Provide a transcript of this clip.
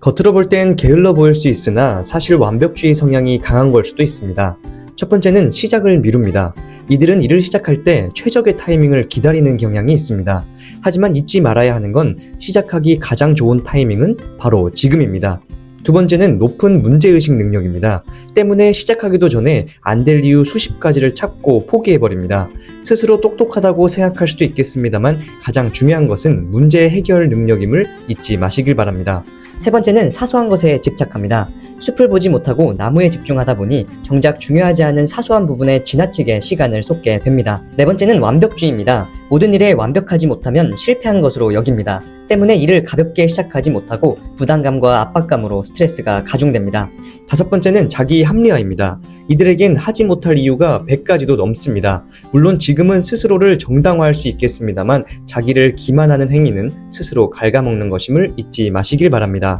겉으로 볼 땐 게을러 보일 수 있으나 사실 완벽주의 성향이 강한 걸 수도 있습니다. 첫 번째는 시작을 미룹니다. 이들은 일을 시작할 때 최적의 타이밍을 기다리는 경향이 있습니다. 하지만 잊지 말아야 하는 건 시작하기 가장 좋은 타이밍은 바로 지금입니다. 두 번째는 높은 문제의식 능력입니다. 때문에 시작하기도 전에 안 될 이유 수십 가지를 찾고 포기해버립니다. 스스로 똑똑하다고 생각할 수도 있겠습니다만 가장 중요한 것은 문제 해결 능력임을 잊지 마시길 바랍니다. 세 번째는 사소한 것에 집착합니다. 숲을 보지 못하고 나무에 집중하다 보니 정작 중요하지 않은 사소한 부분에 지나치게 시간을 쏟게 됩니다. 네 번째는 완벽주의입니다. 모든 일에 완벽하지 못하면 실패한 것으로 여깁니다. 때문에 일을 가볍게 시작하지 못하고 부담감과 압박감으로 스트레스가 가중됩니다. 다섯 번째는 자기 합리화입니다. 이들에겐 하지 못할 이유가 100가지도 넘습니다. 물론 지금은 스스로를 정당화할 수 있겠습니다만 자기를 기만하는 행위는 스스로 갉아먹는 것임을 잊지 마시길 바랍니다.